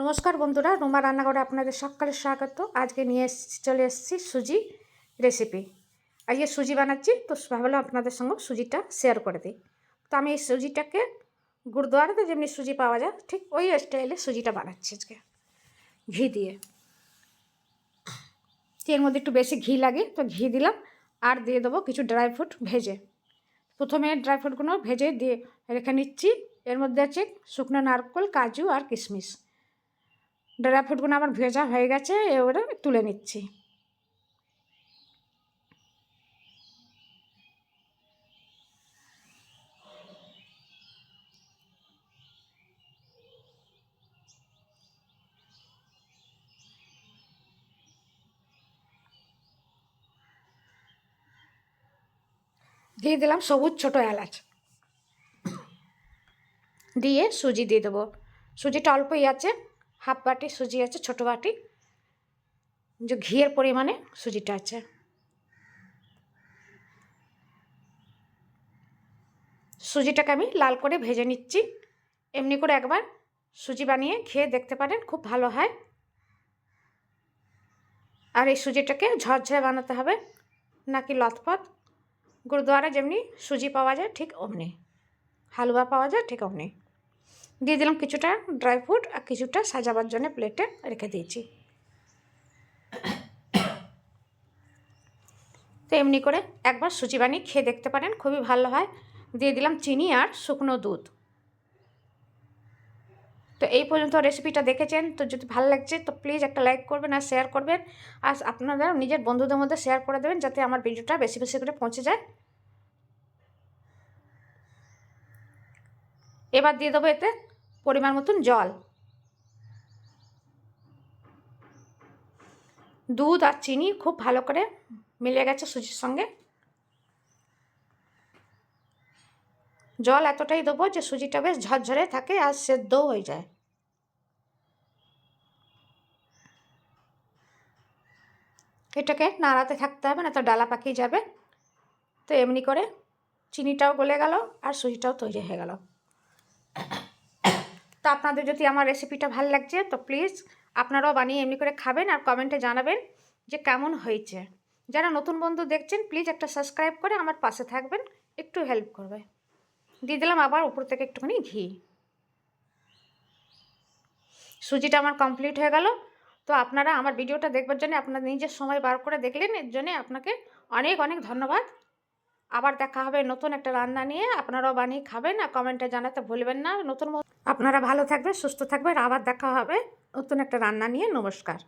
নমস্কার বন্ধুরা, রুমা রান্নাঘরে আপনাদের সকালে স্বাগত। আজকে নিয়ে চলে এসেছি সুজি রেসিপি আজকে সুজি বানাচ্ছি, তো ভাবলাম আপনাদের সঙ্গে সুজিটা শেয়ার করে দিই। তো আমি এই সুজিটাকে গুরুদুয়ারাতে যেমনি সুজি পাওয়া যায়, ঠিক ওই স্টাইলে সুজিটা বানাচ্ছি আজকে। ঘি দিয়ে। এর মধ্যে একটু বেশি ঘি লাগে, তো ঘি দিলাম, আর দিয়ে দেবো কিছু ড্রাই ফ্রুট ভেজে। প্রথমে ড্রাই ফ্রুটগুলো ভেজে দিয়ে রেখে নিচ্ছি, এর মধ্যে আছে শুকনো নারকেল, কাজু আর কিশমিশ। ড্রাই ফ্রুটগুলো আমার ভেজা হয়ে গেছে, এবারে তুলে নিচ্ছি। দিয়ে দিলাম সবুজ ছোটো এলাচ। দিয়ে সুজি দিয়ে দেবো। সুজিটা অল্পই আছে। হাফ বাটি সুজি আছে, ছোটো বাটি। যে ঘিয়ের পরিমাণে সুজিটা আছে। সুজিটাকে আমি লাল করে ভেজে নিচ্ছি। এমনি করে একবার সুজি বানিয়ে খেয়ে দেখতে পারেন, খুব ভালো হয়। আর এই সুজিটাকে ঝরঝরে বানাতে হবে, নাকি লথপথ গুরুদুয়ারা যেমনি সুজি পাওয়া যায়, ঠিক অমনি। হালুয়া পাওয়া যায়, ঠিক অমনি। দিয়ে দিলাম কিছুটা ড্রাই ফ্রুট আর কিছুটা সাজাবার জন্য প্লেটে রেখে দিয়েছি। তো এমনি করে একবার সুজি বানিয়ে খেয়ে দেখতে পারেন, খুবই ভালো হয়। দিয়ে দিলাম চিনি আর শুকনো দুধ। তো এই পর্যন্ত রেসিপিটা দেখেছেন, তো যদি ভালো লাগছে তো প্লিজ একটা লাইক করবেন আর শেয়ার করবেন। আর আপনারা নিজের বন্ধুদের মধ্যে শেয়ার করে দেবেন যাতে আমার ভিডিওটা বেশি বেশি করে পৌঁছে যায়। এবার দিয়ে দেবো এতে পরিমাণ মতন জল। দুধ আর চিনি খুব ভালো করে মিলে গেছে সুজির সঙ্গে। জল এতটাই দেবো যে সুজিটা বেশ ঝরঝরে থাকে আর সেদ্ধও হয়ে যায়। এটাকে নাড়াতে থাকতে হবে না তো ডালা পাকিয়ে যাবে। তো এমনি করে চিনিটাও গলে গেল আর সুজিটাও তৈরি হয়ে গেল। তো আপনাদের যদি আমার রেসিপিটা ভালো লাগছে, তো প্লিজ আপনারাও বানিয়ে এমনি করে খাবেন আর কমেন্টে জানাবেন যে কেমন হয়েছে। যারা নতুন বন্ধু দেখছেন প্লিজ একটা সাবস্ক্রাইব করে আমার পাশে থাকবেন, একটু হেল্প করবে। দিয়ে দিলাম আবার উপর থেকে একটুখানি ঘি। সুজিটা আমার কমপ্লিট হয়ে গেল। তো আপনারা আমার ভিডিওটা দেখবার জন্য আপনারা নিজের সময় বার করে দেখলেন, এর জন্যে আপনাকে অনেক অনেক ধন্যবাদ। আবার দেখা হবে নতুন একটা রান্না নিয়ে, আপনারাও বানিয়ে খাবেন আর কমেন্টে জানাতে ভুলবেন না। নতুন আপনারা ভালো থাকবেন সুস্থ থাকবেন। আবার দেখা হবে নতুন একটা রান্না নিয়ে। নমস্কার।